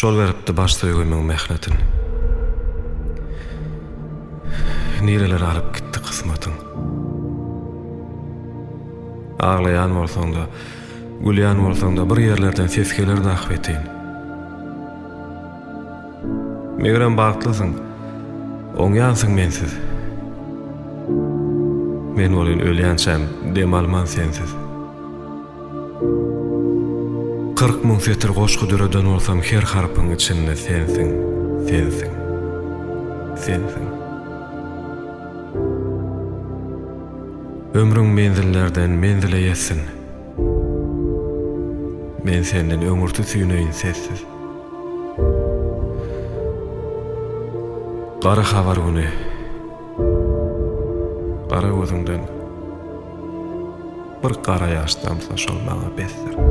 Sol beripdi başlaygy meň mehnetin. Nireler alıp gitti kısmatın. Ağlayan bolsaň da, gülýän bolsaň da bir ýerlerden seskeler dahwetin. Meýran bagtlysyň. Oňýansyň mensiz. Men bolun ölýänsem, demalman sensiz. қырық мың фетр қош құдіреден орсам кер харпың ішінде сенсің сенсің сенсің өмірің мензілдерден мензіл ейесін мен сенің өңірті сүйінейін сессіз қары хабар күні қара өзіңден бір қарай аштамса шолмаға бестір